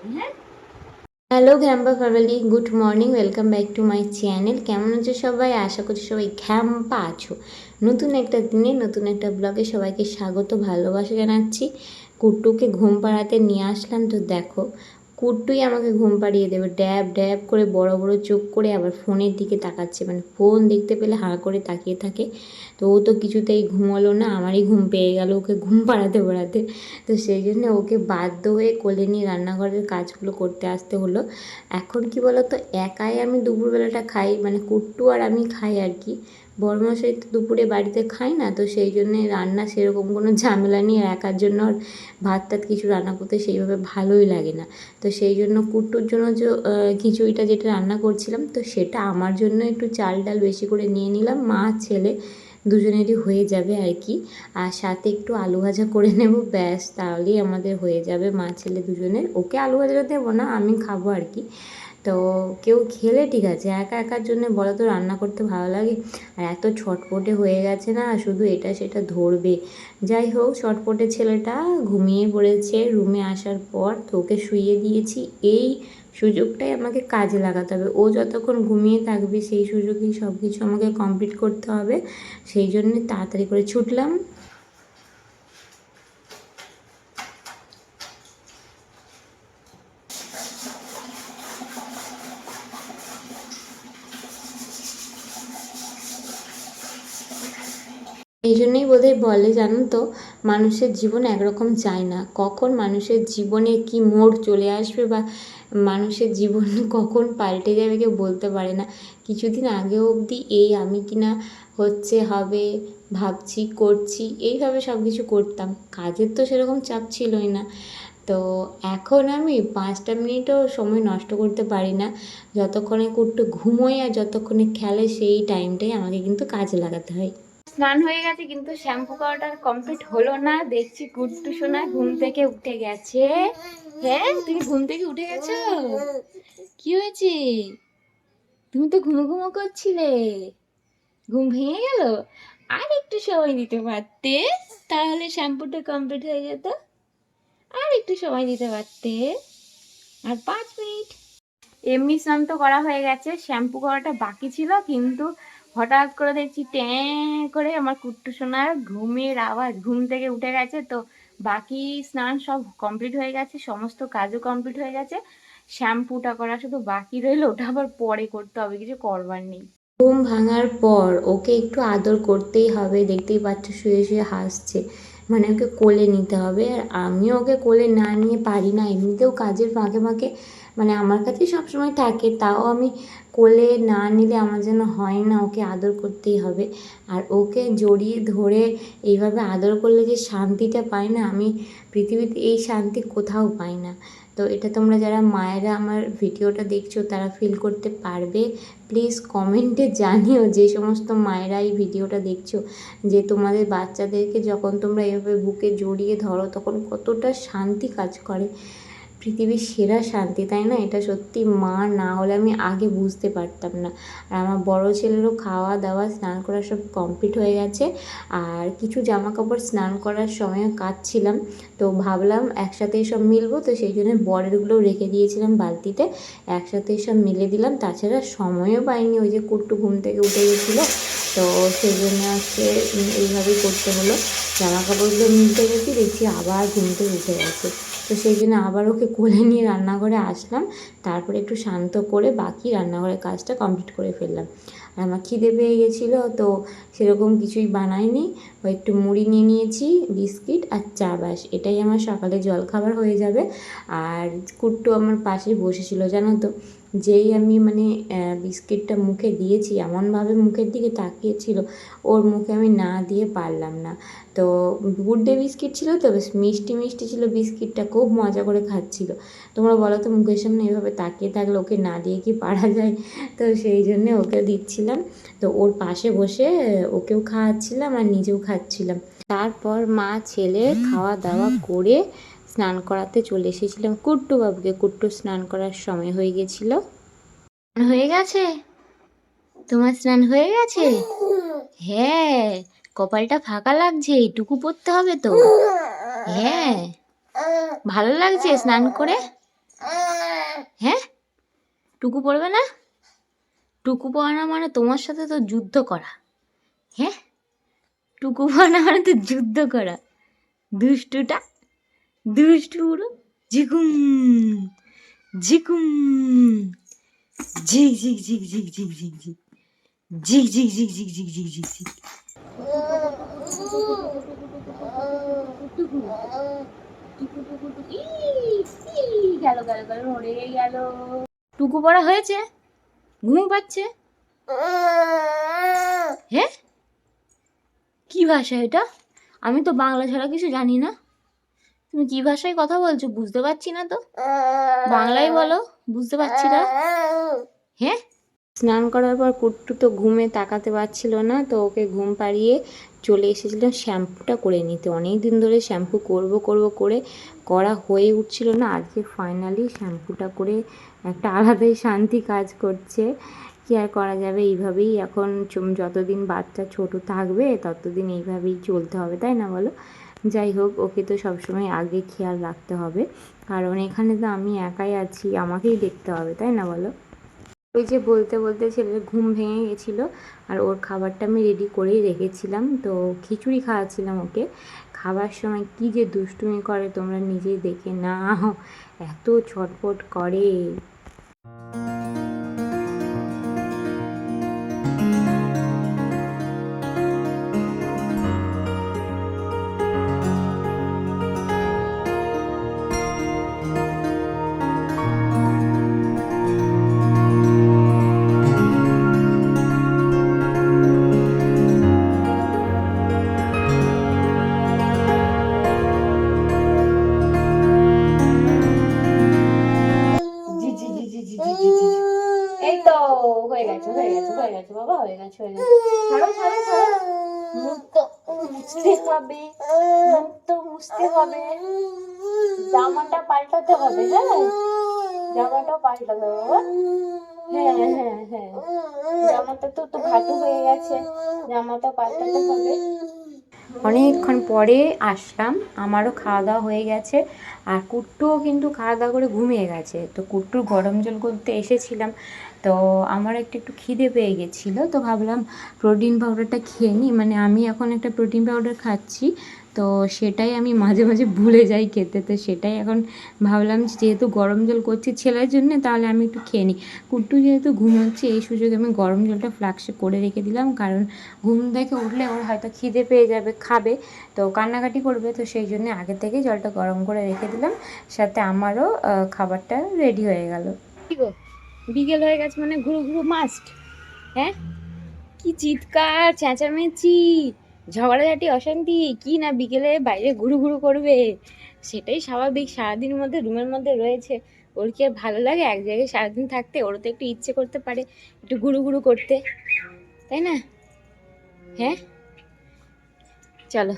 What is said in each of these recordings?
দিই হ্যাঁ? Hello ঘ্যাম্পা family good morning welcome back to my channel কেমন আছো সবাই? আশা করছি সবাই ঘ্যাম্পা আছো। নতুন একটা দিনে, নতুন একটা ব্লগে সবাইকে স্বাগত, ভালোবাসা জানাচ্ছি। কুট্টুকে ঘুম পাড়াতে নিয়ে আসলাম, তো দেখো কুট্টুই আমাকে ঘুম পাড়িয়ে দেবে। ড্যাব ড্যাব করে বড় বড় চোখ করে আবার ফোনের দিকে তাকাচ্ছে। মানে ফোন দেখতে পেলে হাঁ করে তাকিয়ে থাকে। তো ও তো কিছুতেই ঘুমালো না, আমারই ঘুম পেয়ে গেল ওকে ঘুম পাড়াতে পাড়াতে। তো সেই জন্য ওকে বাধ্য হয়ে কোলে নিয়ে রান্নাঘরের কাজগুলো করতে আসতে হলো। এখন কি বলতো, একাই আমি দুপুরবেলাটা খাই মানে কুট্টু আর আমি খাই আর কি। বড়মশাই তো দুপুরে বাড়িতে খাই না, তো সেই জন্যে রান্না সেরকম কোনো ঝামেলা নেই। আর একার জন্য আর ভাত টাত কিছু রান্না করতে সেইভাবে ভালোই লাগে না। তো সেই জন্য কুট্টুর জন্য যে খিচুড়িটা যেটা রান্না করছিলাম, তো সেটা আমার জন্য একটু চাল ডাল বেশি করে নিয়ে নিলাম। মা, ছেলে দুজনেরই হয়ে যাবে আর কি। আর সাথে একটু আলু ভাজা করে নেব, ব্যাস তাহলেই আমাদের হয়ে যাবে মা, ছেলে দুজনের। ওকে আলু ভাজাটা দেবো না, আমি খাব আর কি। তো কেউ খেলে ঠিক আছে, একা একার জন্য বলো তো রান্না করতে ভালো লাগে। আর এত ছটপটে হয়ে গেছে না, শুধু এটা সেটা ধরবে। যাই হোক, ছটপটে ছেলেটা ঘুমিয়ে পড়েছে। রুমে আসার পর তো ওকে শুইয়ে দিয়েছি। এই সুযোগটাই আমাকে কাজে লাগাতে হবে। ও যতক্ষণ ঘুমিয়ে থাকবে, সেই সুযোগেই সব কিছু আমাকে কমপ্লিট করতে হবে। সেই জন্যে তাড়াতাড়ি করে ছুটলাম। এই জন্যই বোধহয় বলে জানো তো, মানুষের জীবন একরকম যায় না। কখন মানুষের জীবনে কি মোড় চলে আসবে বা মানুষের জীবন কখন পাল্টে যাবে কেউ বলতে পারে না। কিছুদিন আগে অবধি এই আমি কিনা হচ্ছে, হবে, ভাবছি, করছি, এইভাবে সব কিছু করতাম। কাজের তো সেরকম চাপ ছিলই না। তো এখন আমি পাঁচটা মিনিটও সময় নষ্ট করতে পারি না। যতক্ষণে কুট্টু ঘুমোয় আর যতক্ষণে খেলে সেই টাইমটাই আমাকে কিন্তু কাজে লাগাতে হয়। স্নান হয়ে গেছে, কিন্তু শ্যাম্পু করাটা কমপ্লিট হলো না। দেখছি গুড্ডু সোনা ঘুম থেকে উঠে গেছে। হ্যাঁ তুমি ঘুম থেকে উঠে গেছো? কি হয়েছে? তুমি তো ঘুমো ঘুমো করছিলে। ঘুম ভেঙে গেল? আর একটু সময় দিতে পারতে তাহলে শ্যাম্পুটা কমপ্লিট হয়ে যেত। আর একটু সময় দিতে পারতে আর পাঁচ মিনিট। এমনি স্নান তো করা হয়ে গেছে, শ্যাম্পু করাটা বাকি ছিল, কিন্তু হঠাৎ করে দেখছি ট্যাঁ করে আমার কুট্টু সোনার ঘুমের আওয়াজ, ঘুম থেকে উঠে গেছে তো বাকি স্নান সব কমপ্লিট হয়ে গেছে, সমস্ত কাজও কমপ্লিট হয়ে গেছে। শ্যাম্পুটা করা শুধু বাকি রইল, ওটা আবার পরে করতে হবে, কিছু করবার নেই। ঘুম ভাঙার পর ওকে একটু আদর করতেই হবে, দেখতেই পাচ্ছ শুয়ে শুয়ে হাসছে। মানে ওকে কোলে নিতে হবে, আর আমিও ওকে কোলে না নিয়ে পারি না, এমনিতেও কাজের ফাঁকে ফাঁকে মানে আমার কাছেই সবসময় থাকে, তাও আমি কোলে না নিলে আমার যেন হয় না, ওকে আদর করতেই হবে। আর ওকে জড়িয়ে ধরে এইভাবে আদর করলে যে শান্তিটা পাই না, আমি পৃথিবীতে এই শান্তি কোথাও পাই না। তো এটা তোমরা যারা মায়েরা আমার ভিডিওটা দেখছ, তারা ফিল করতে পারবে। প্লিজ কমেন্টে জানিও যে সমস্ত মায়েরা এই ভিডিওটা দেখছ, যে তোমাদের বাচ্চাদেরকে যখন তোমরা এভাবে বুকে জড়িয়ে ধরো, তখন কতটা শান্তি কাজ করে। পৃথিবীর সেরা শান্তি, তাই না? এটা সত্যি মা না হলে আমি আগে বুঝতে পারতাম না। আর আমার বড় ছেলেরও খাওয়া দাওয়া, স্নান করা সব কমপ্লিট হয়ে গেছে। আর কিছু জামা কাপড় স্নান করার সময়ও কাচ্ছিলাম তো ভাবলাম একসাথেই সব মিলবো, তো সেই জন্য বরেরগুলোও রেখে দিয়েছিলাম বালতিতে। একসাথে সব মিলে দিলাম। তাছাড়া সময়ও পাইনি, ওই যে কুট্টু ঘুম থেকে উঠে গেছিল। তো সেই জন্য আজকে এইভাবেই করতে হলো। জামা কাপড়গুলো মিলতে গেছি, দেখছি আবার ঘুম থেকে উঠে গেছে। তো সেই জন্য আবার ওকে কোলে নিয়ে রান্নাঘরে আসলাম। তারপরে একটু শান্ত করে বাকি রান্নাঘরের কাজটা কমপ্লিট করে ফেললাম। আর আমার খিদে পেয়ে গেছিল, তো সেরকম কিছুই বানাইনি। ওই একটু মুড়ি নিয়ে নিয়েছি, বিস্কিট আর চা বাস এটাই আমার সকালে জলখাবার হয়ে যাবে। আর কুট্টু আমার পাশে বসেছিল, জানো তো? যেই আমি মানে বিস্কিটটা মুখে দিয়েছি, এমনভাবে মুখের দিকে তাকিয়েছিল, ওর মুখে আমি না দিয়ে পারলাম না। তো গুড ডে বিস্কিট ছিল তো, বেশ মিষ্টি মিষ্টি ছিল বিস্কিটটা, খুব মজা করে খাচ্ছিল। তোমরা বলো তো, মুখের সামনে এভাবে তাকিয়ে থাকলে ওকে না দিয়ে কি পারা যায়? তো সেই জন্যে ওকে দিচ্ছিলাম। তো ওর পাশে বসে ওকেও খাওয়াচ্ছিলাম আর নিজেও খাচ্ছিলাম। তারপর মা, ছেলে খাওয়া দাওয়া করে স্নান করাতে চলে এসেছিলাম। কুট্টু বাবুকে কুট্টু স্নান করার সময় হয়ে গেছিল। হয়ে গেছে? তোমার স্নান হয়ে গেছে? হ্যাঁ কপালটা ফাঁকা লাগছে, এইটুকু পড়তে হবে তো। হ্যাঁ ভালো লাগছে স্নান করে? হ্যাঁ টুকু পড়বে না? টুকু পড়ানো মানে তোমার সাথে তো যুদ্ধ করা। হ্যাঁ টুকু পড়ানো মানে তো যুদ্ধ করা। দুষ্টুটা দুষ্টু পুরো ঝিকুম ঝিকুম ঝিক ঝিক ঝিক ঝিক ঝিক ঝিক ঝিক ঝিক ঝিক ঝিক ঝিক ঝিক ঝিক ঝিক ঝিক গেল গেল গেল নড়ে গেল টুকু পড়া হয়েছে ঘুম পাচ্ছে হ্যাঁ কি ভাষা এটা আমি তো বাংলা ছাড়া কিছু জানি না তুমি কি ভাষায় কথা বলছো? বুঝতে পারছি না তো। বাংলায় বলো বুঝতে পারছি না। হ্যাঁ? স্নান করার পর কুট্টু তো ঘুমে তাকাতে পারছিল না তো ওকে ঘুম পাড়িয়ে চলে এসেছিলাম শ্যাম্পুটা করে নিতে। অনেক দিন ধরে শ্যাম্পু করব করব করে করা হয়ে উঠছিল না। আজকে ফাইনালি শ্যাম্পুটা করে একটা আলাদাই শান্তি কাজ করছে। কি আর করা যাবে? এইভাবেই এখন যতদিন বাচ্চা ছোট থাকবে ততদিন এইভাবেই চলতে হবে তাই না বলো? যাই হোক, ওকে তো সবসময় আগে খেয়াল রাখতে হবে। কারণ এখানে তো আমি একাই আছি, আমাকেই দেখতে হবে, তাই না বলো? ওই যে বলতে বলতে ছেলের ঘুম ভেঙে গেছিল, আর ওর খাবারটা আমি রেডি করেই রেখেছিলাম। তো খিচুড়ি খাওয়াচ্ছিলাম ওকে। খাবার সময় কি যে দুষ্টুমি করে তোমরা নিজেই দেখে নাও। এত ছটপট করে। ছাড়ো ছাড়ো ছাড়ো। মুছতে হবে মুছতে হবে। জামাটা পাল্টাতে হবে হ্যাঁ? হ্যাঁ হ্যাঁ হ্যাঁ। তো তো হয়ে গেছে, জামাটা পাল্টাতে হবে। অনেকক্ষণ পরে আসলাম, আমারও খাওয়া দাওয়া হয়ে গেছে, আর কুট্টুও কিন্তু খাওয়া দাওয়া করে ঘুমিয়ে গেছে। তো কুট্টুর গরম জল করতে এসেছিলাম তো আমার একটা একটু খিদে পেয়ে গেছিল, তো ভাবলাম প্রোটিন পাউডারটা খেয়ে নিই। মানে আমি এখন একটা প্রোটিন পাউডার খাচ্ছি, তো সেটাই আমি মাঝে মাঝে ভুলে যাই খেতে। তো সেটাই এখন ভাবলাম যেহেতু গরম জল করছি ছেলের জন্য, তাহলে আমি একটু খেয়ে নিই। কুট্টু যেহেতু ঘুমোচ্ছে, এই সুযোগে আমি গরম জলটা ফ্লাক্সে করে রেখে দিলাম। কারণ ঘুম থেকে উঠলে ওর হয়তো খিদে পেয়ে যাবে, খাবে। তো কান্নাকাটি করবে, তো সেই জন্য আগে থেকে জলটা গরম করে রেখে দিলাম। সাথে আমারও খাবারটা রেডি হয়ে গেল। ঠিক গো? বিকেল হয়ে গেছে মানে ঘুরু ঘুরু মাস্ট হ্যাঁ? কি চিৎকার, চেঁচামেচি, ঝগড়াঝাটি, অশান্তি, কি না বিকেলে বাইরে ঘুরু ঘুরু করবে? সেটাই স্বাভাবিক, সারাদিনের মধ্যে, রুমের মধ্যে রয়েছে। ওর কি আর ভালো লাগে? এক জায়গায় সারাদিন থাকতে, ওরও তো একটু ইচ্ছে করতে পারে একটু ঘুরু ঘুরু করতে। তাই না? হ্যাঁ? চলো,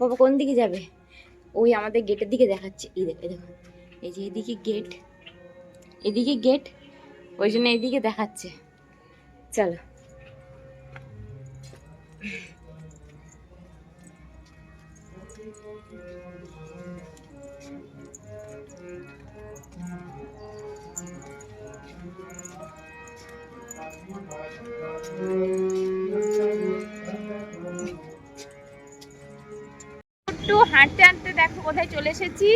বাবা কোন দিকে যাবে? ওই আমাদের গেটের দিকে দেখাচ্ছে। এই দেখো এই দেখো। এই যে এদিকে গেট এদিকে গেট ওই জন্য এদিকে দেখাচ্ছে। চলো। একটু হাঁটতে হাঁটতে দেখো কোথায় চলে এসেছি।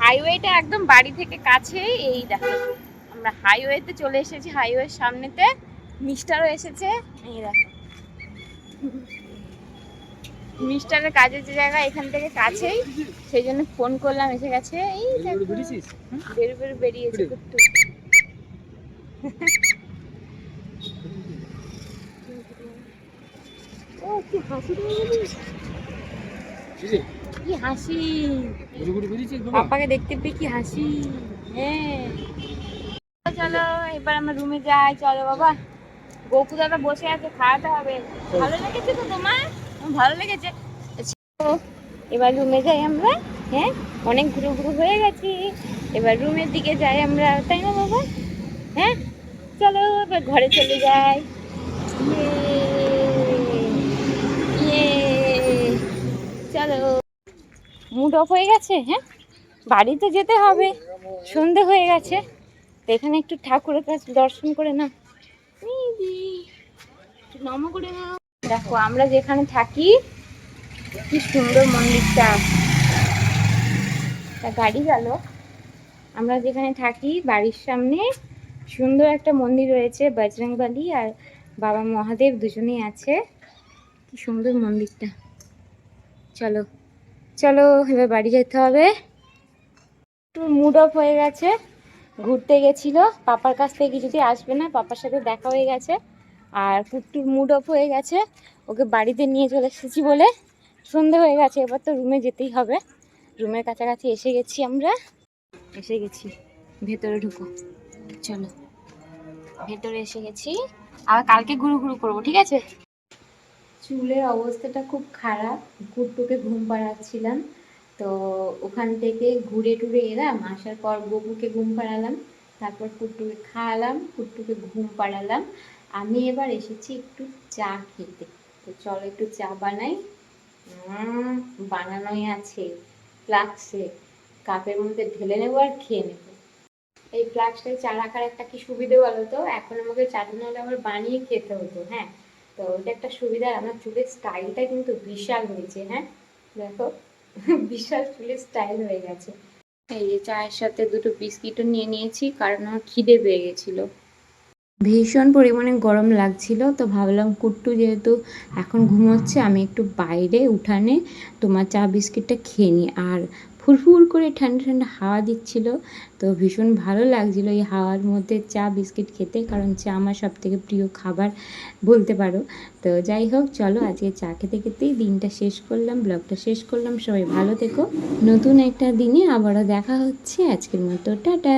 হাইওয়েটা একদম বাড়ি থেকে কাছেই, এই দেখো। আমরা হাইওয়েতে চলে এসেছি হাইওয়ের সামনেতে। মিস্টারও এসেছে। এই দেখো। মিস্টারের কাজের যে জায়গা এখান থেকে কাছেই সেই জন্য ফোন করলাম এসে গেছে। এই বেরু বেরু বেরিয়েছে ও কি হাসি কি হাসি। পাপাকে দেখতে পেয়ে কি হাসি। হ্যাঁ। চলো এবার আমরা রুমে যাই চলো বাবা। গোকু দাদা বসে আছে খাওয়াতে হবে। ভালো লেগেছে তো তোমার? ভালো লেগেছে। এবার রুমে যাই আমরা হ্যাঁ? অনেক ঘুরু ঘুরু হয়ে গেছি। এবার রুমের দিকে যাই আমরা তাই না বাবা? হ্যাঁ? চলো এবার ঘরে চলে যাই। ইয়ে ইয়ে। চলো। মুড অফ হয়ে গেছে হ্যাঁ? বাড়িতে যেতে হবে সন্ধে হয়ে গেছে। তো এখানে একটু ঠাকুরের কাছে দর্শন করে না নম করে নাও। দেখো আমরা যেখানে থাকি কি সুন্দর মন্দিরটা। তা গাড়ি গেল। আমরা যেখানে থাকি বাড়ির সামনে সুন্দর একটা মন্দির রয়েছে বজরংবলী আর বাবা মহাদেব দুজনেই আছে। কি সুন্দর মন্দিরটা। চলো চলো এবার বাড়ি যেতে হবে। একটু মুড অফ হয়ে গেছে। ঘুরতে গেছিল। পাপার কাছ থেকে কিছুতেই আসবে না, পাপার সাথে দেখা হয়ে গেছে। আর কুট্টুর মুড অফ হয়ে গেছে। ওকে বাড়িতে নিয়ে চলে এসেছি বলে সন্ধে হয়ে গেছে, এবার তো রুমে যেতেই হবে। রুমের কাছাকাছি এসে গেছি আমরা। এসে গেছি। ভেতরে ঢুকো। চলো। ভেতরে এসে গেছি। আর কালকে ঘুরু ঘুরু করব, ঠিক আছে? চুলের অবস্থাটা খুব খারাপ। কুট্টুকে ঘুম পাড়াচ্ছিলাম। তো ওখান থেকে ঘুরে টুরে এলাম, আসার পর বকুকে ঘুম পাড়ালাম, তারপর কুট্টুকে খাওয়ালাম কুট্টুকে ঘুম পাড়ালাম। আমি এবার এসেছি একটু চা খেতে। তো চলো একটু চা বানাই। বানানোই আছে, ফ্লাক্সে। কাপের মধ্যে ঢেলে নেব আর খেয়ে নেব। এই ফ্লাক্সটায় চা রাখার একটা কি সুবিধে বলো তো? এখন আমাকে চাটা নাহলে আবার বানিয়ে খেতে হতো হ্যাঁ? তো ওটা একটা সুবিধা, আমার চুলের স্টাইলটা কিন্তু বিশাল হয়েছে হ্যাঁ? দেখো। বিশাল ফুলের স্টাইল হয়ে গেছে। এই যে চায়ের সাথে দুটো বিস্কিটও নিয়ে নিয়েছি, কারণ আমার খিদে পেয়ে গেছিল। ভীষণ পরিমাণে গরম লাগছিল, তো ভাবলাম কুট্টু যেহেতু এখন ঘুমোচ্ছে, আমি একটু বাইরে উঠানে তোমার চা বিস্কিটটা খেয়ে নিই। আর ফুরফুর করে ঠান্ডা ঠান্ডা হাওয়া দিচ্ছিল। তো ভীষণ ভালো লাগছিল এই হাওয়ার মধ্যে চা, বিস্কিট খেতে, কারণ চা আমার সব থেকে প্রিয় খাবার বলতে পারো। তো যাই হোক, চলো আজকে চা খেতে খেতেই দিনটা শেষ করলাম, ব্লগটা শেষ করলাম। সবাই ভালো থেকো। নতুন একটা দিনে আবারও দেখা হচ্ছে। আজকের মতো, টাটা।